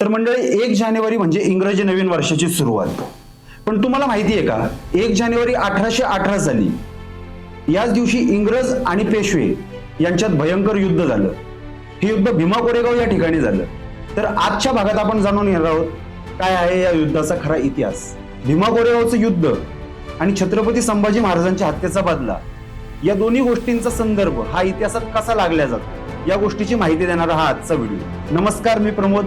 तर मंडळी एक जानेवारी म्हणजे इंग्रजी नवीन वर्षाची सुरुवात. पण तुम्हाला माहिती आहे का? एक जानेवारी अठराशे अठरा साली याच दिवशी इंग्रज आणि पेशवे यांच्यात भयंकर युद्ध झालं. हे युद्ध भीमा कोरेगाव या ठिकाणी झालं. तर आजच्या भागात आपण जाणून घेणार आहोत काय आहे या युद्धाचा खरा इतिहास? भीमा कोरेगावचं युद्ध आणि छत्रपती संभाजी महाराजांच्या हत्येचा बदला या दोन्ही गोष्टींचा संदर्भ हा इतिहासात कसा लागला जातो? या गोष्टीची माहिती देणारा हा आजचा व्हिडिओ. नमस्कार मी प्रमोद.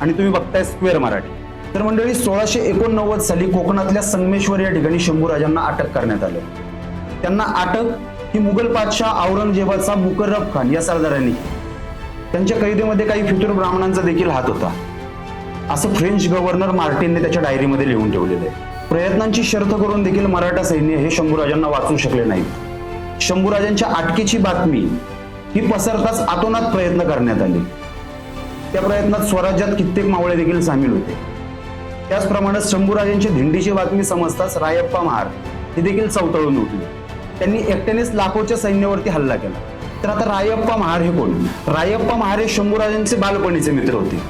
आणि तुम्ही बघताय स्क्वेअर मराठी. तर मंडळी सोळाशे एकोणनव्वद साली कोकणातल्या संगमेश्वर या ठिकाणी शंभूराजांना अटक करण्यात आलं. त्यांना अटक ही मुघल बादशाह औरंगजेबाचा मुकर्रब खान या सरदारांनी त्यांच्या कैदेमध्ये काही फितूर ब्राह्मणांचा देखील हात होता. असं फ्रेंच गव्हर्नर मार्टिनने त्याच्या डायरीमध्ये लिहून ठेवलेलं आहे. प्रयत्नांची शर्त करून देखील मराठा सैन्य हे शंभूराजांना वाचू शकले नाहीत. शंभूराजांच्या अटकेची बातमी ही पसरताच आतोनात प्रयत्न करण्यात आले. त्या प्रयत्नात स्वराज्यात कित्येक मावळे देखील सामील होते. त्याचप्रमाणे शंभूराजांची धिंडीची बातमी समजताच रायप्पा महार हे देखील चवतळून उठले. त्यांनी एकट्यानेच लाखोच्या सैन्यावरती हल्ला केला. तर आता रायप्पा महार हे कोण? रायप्पा महार हे शंभूराजांचे बालपणीचे मित्र होते.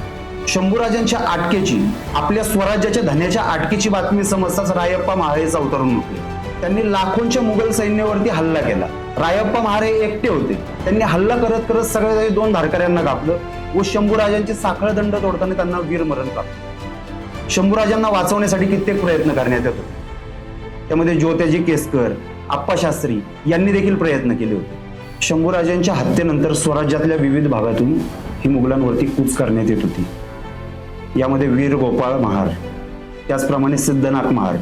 शंभूराजांच्या अटकेची आपल्या स्वराज्याच्या धन्याच्या अटकेची बातमी समजताच रायप्पा महार हे चवतळून उठले. त्यांनी लाखोंच्या मुघल सैन्यावरती हल्ला केला. रायप्पा महारे हे एकटे होते. त्यांनी हल्ला करत करत सगळ्या दोन धारकऱ्यांना कापलं व शंभूराजांची साखळदंड तोडताना त्यांना वीरमरण प्राप्त शंभूराजांना वाचवण्यासाठी कित्येक प्रयत्न करण्यात येत होते. त्यामध्ये ज्योत्याजी केसकर आप्पा शास्त्री यांनी देखील प्रयत्न केले होते. शंभूराजांच्या हत्येनंतर स्वराज्यातल्या विविध भागातून ही मुघलांवरती कूच करण्यात येत होती. यामध्ये वीर गोपाळ महार त्याचप्रमाणे सिद्धनाथ महार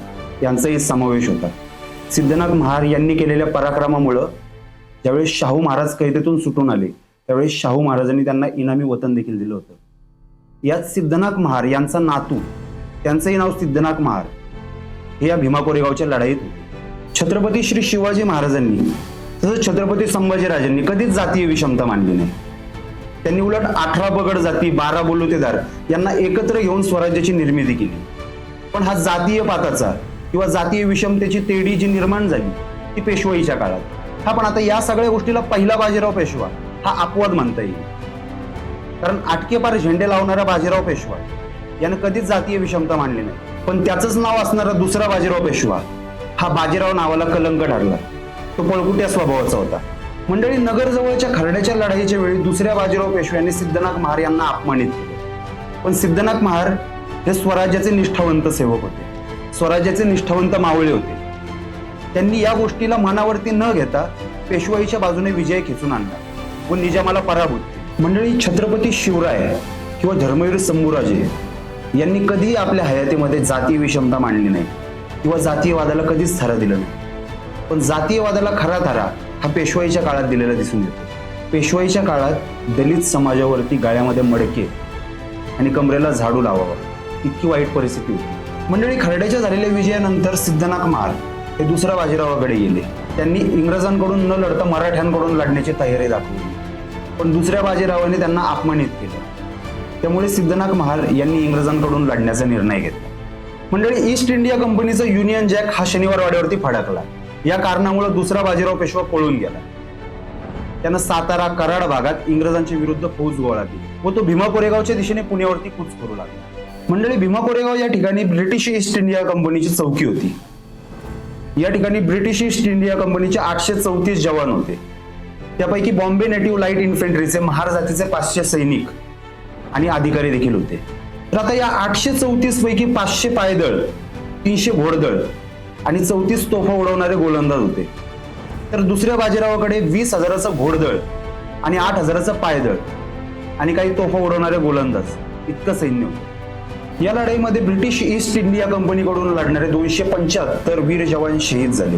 यांचाही समावेश होता. सिद्धनाथ महार यांनी केलेल्या पराक्रमामुळं ज्यावेळेस शाहू महाराज कैदेतून सुटून आले त्यावेळेस शाहू महाराजांनी त्यांना इनामी वतन देखील दिलं होतं. यात सिद्धनाथ महार यांचा नातू त्यांचंही नाव सिद्धनाथ महार. हे या भीमा कोरेगावच्या लढाईत छत्रपती श्री शिवाजी महाराजांनी तसंच छत्रपती संभाजीराजांनी कधीच जातीय विषमता मानली नाही. त्यांनी उलट अठरा बगड जाती बारा बोलुतेदार यांना एकत्र घेऊन स्वराज्याची निर्मिती केली. पण हा जातीय पाताचा किंवा जातीय विषमतेची तेढी जी निर्माण झाली ती पेशवाईच्या काळात. हा पण आता या सगळ्या गोष्टीला पहिला बाजीराव पेशवा हा अपवाद म्हणता येईल. कारण आटकेपार झेंडे लावणारा बाजीराव पेशवा यानं कधीच जातीय विषमता मांडली नाही. पण त्याचंच नाव असणारा दुसरा बाजीराव पेशवा हा बाजीराव नावाला कलंक ठरला तो पळकुट्या स्वभावाचा होता. मंडळी नगरजवळच्या खरड्याच्या लढाईच्या वेळी दुसऱ्या बाजीराव पेशव्यांनी सिद्धनाथ महार यांना अपमानित केले. पण सिद्धनाथ महार हे स्वराज्याचे निष्ठावंत सेवक होते. स्वराज्याचे निष्ठावंत मावळे होते. त्यांनी या गोष्टीला मनावरती न घेता पेशवाईच्या बाजूने विजय खेचून आणला व निजामाला पराभूत मंडळी छत्रपती शिवराय किंवा धर्मवीर संभूराजे यांनी कधीही आपल्या हयातीमध्ये जातीय विषमता मांडली नाही किंवा जातीयवादाला कधीच थारा दिलं नाही. पण जातीयवादाला खरा थारा हा पेशवाईच्या काळात दिलेला दिसून येतो. पेशवाईच्या काळात दलित समाजावरती गाळ्यामध्ये मडके आणि कमरेला झाडू लावावा इतकी वाईट परिस्थिती होती. मंडळी खरड्याच्या झालेल्या विजयानंतर सिद्धनाथ महार हे दुसऱ्या बाजीरावाकडे गेले. त्यांनी इंग्रजांकडून न लढता मराठ्यांकडून लढण्याची तयारी दाखवली. पण दुसऱ्या बाजीरावाने त्यांना अपमानित केलं. त्यामुळे सिद्धनाथ महार यांनी इंग्रजांकडून लढण्याचा निर्णय घेतला. मंडळी ईस्ट इंडिया कंपनीचा युनियन जॅक हा शनिवार वाड्यावरती फडकला. या कारणामुळे दुसरा बाजीराव पेशवा पळून गेला. त्यानं सातारा कराड भागात इंग्रजांच्या विरुद्ध फौज गोळा केली व तो भीमा कोरेगावच्या दिशेने पुण्यावरती कूच करू लागला. मंडळी भीमा कोरेगाव या ठिकाणी ब्रिटिश ईस्ट इंडिया कंपनीची चौकी होती. या ठिकाणी ब्रिटिश ईस्ट इंडिया कंपनीचे आठशे चौतीस जवान होते. त्यापैकी बॉम्बे नेटिव्ह लाइट इन्फंट्रीचे महार जातीचे पाचशे सैनिक आणि अधिकारी देखील होते. तर आता या आठशे चौतीस पैकी पाचशे पायदळ तीनशे घोडदळ आणि चौतीस तोफा उडवणारे गोलंदाज होते. तर दुसऱ्या बाजीरावाकडे वीस हजाराचं घोडदळ आणि आठ हजाराचं पायदळ आणि काही तोफा उडवणारे गोलंदाज इतकं सैन्य होतं. या लढाईमध्ये ब्रिटिश ईस्ट इंडिया कंपनीकडून लढणारे दोनशे पंच्याहत्तर वीर जवान शहीद झाले.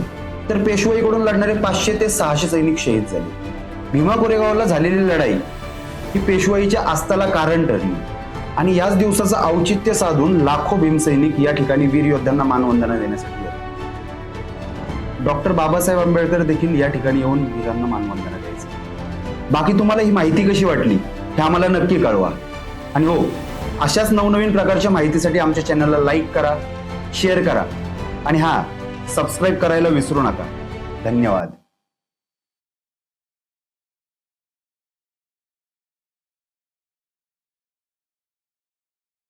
तर पेशवाईकडून लढणारे पाचशे ते सहाशे सैनिक शहीद झाले. भीमा कोरेगावला झालेली लढाई ही पेशवाईच्या आस्थाला कारण ठरली. आणि याच दिवसाचं औचित्य साधून लाखो भीमसैनिक या ठिकाणी वीर योद्ध्यांना मानवंदना देण्यासाठी आले. डॉक्टर बाबासाहेब आंबेडकर देखील या ठिकाणी येऊन वीरांना मानवंदना द्यायचे. बाकी तुम्हाला ही माहिती कशी वाटली हे आम्हाला नक्की कळवा. आणि हो अशाच नवनवीन प्रकारच्या माहितीसाठी आमच्या चॅनलला लाईक करा शेअर करा. आणि हा सबस्क्राईब करायला विसरू नका. धन्यवाद.